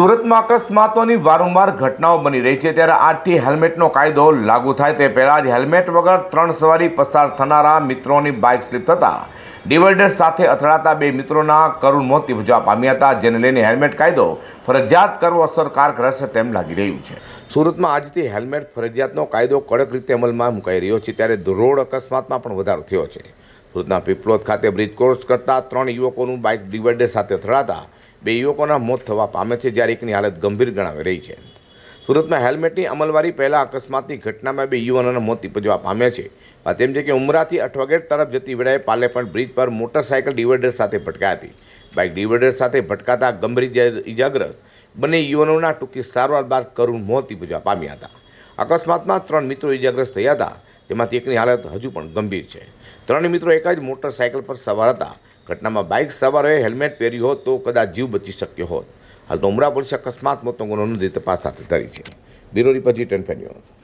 સુરતમાં અકસ્માતોની વારંવાર ઘટનાઓ બની રહી છે ત્યારે આજથી હેલ્મેટનો કાયદો લાગુ થાય તે પહેલાં જ હેલ્મેટ વગર ત્રણ સવારી પસાર થનારા મિત્રોની બાઇક સ્લીપ થતાં ડિવાઈડર સાથે અથડાતા બે મિત્રોના કરુણ મોત નિપજવા પામ્યા હતા, જેને લઈને હેલ્મેટ કાયદો ફરજિયાત કરવો અસરકારક રહેશે તેમ લાગી રહ્યું છે. સુરતમાં આજથી હેલ્મેટ ફરજિયાતનો કાયદો કડક રીતે અમલમાં મુકાઈ રહ્યો છે ત્યારે રોડ અકસ્માતમાં પણ વધારો થયો છે. સુરતના પીપલોદ ખાતે બ્રિજ ક્રોસ કરતા ત્રણ યુવકોનું બાઇક ડિવાઈડર સાથે અથડાતા બે યુવકોના મોત થવા પામે છે જ્યારે એકની હાલત ગંભીર ગણાવી રહી છે. સુરતમાં હેલ્મેટની અમલવારી પહેલાં અકસ્માતની ઘટનામાં બે યુવાનોના મોત નિપજવા પામ્યા છે. વાત એમ છે કે ઉમરાથી અઠવાગેટ તરફ જતી વેળાએ પાલેપણ બ્રિજ પર મોટરસાયકલ ડિવાઈડર સાથે ભટકાઈ હતી. બાઇક ડિવાઈડર સાથે ભટકાતા ગંભીર ઇજા- ઇજાગ્રસ્ત બંને યુવાનોના ટૂંકી સારવાર બાદ કરુણ મોત નિપજવા પામ્યા હતા. અકસ્માતમાં ત્રણ મિત્રો ઇજાગ્રસ્ત થયા હતા. તેમાંથી એકની હાલત હજુ પણ ગંભીર છે. ત્રણ મિત્રો એક જ મોટરસાયકલ પર સવાર હતા. ઘટનામાં બાઇક સવારોએ હેલ્મેટ પહેર્યું હોત તો કદાચ જીવ બચી શક્યો હોત. હાલ તો ઉમરા પોલીસે અકસ્માત મોતનો ગુનો નોંધી તપાસ હાથ ધરી છે. બ્યુરો રિપોર્ટ જી ટેન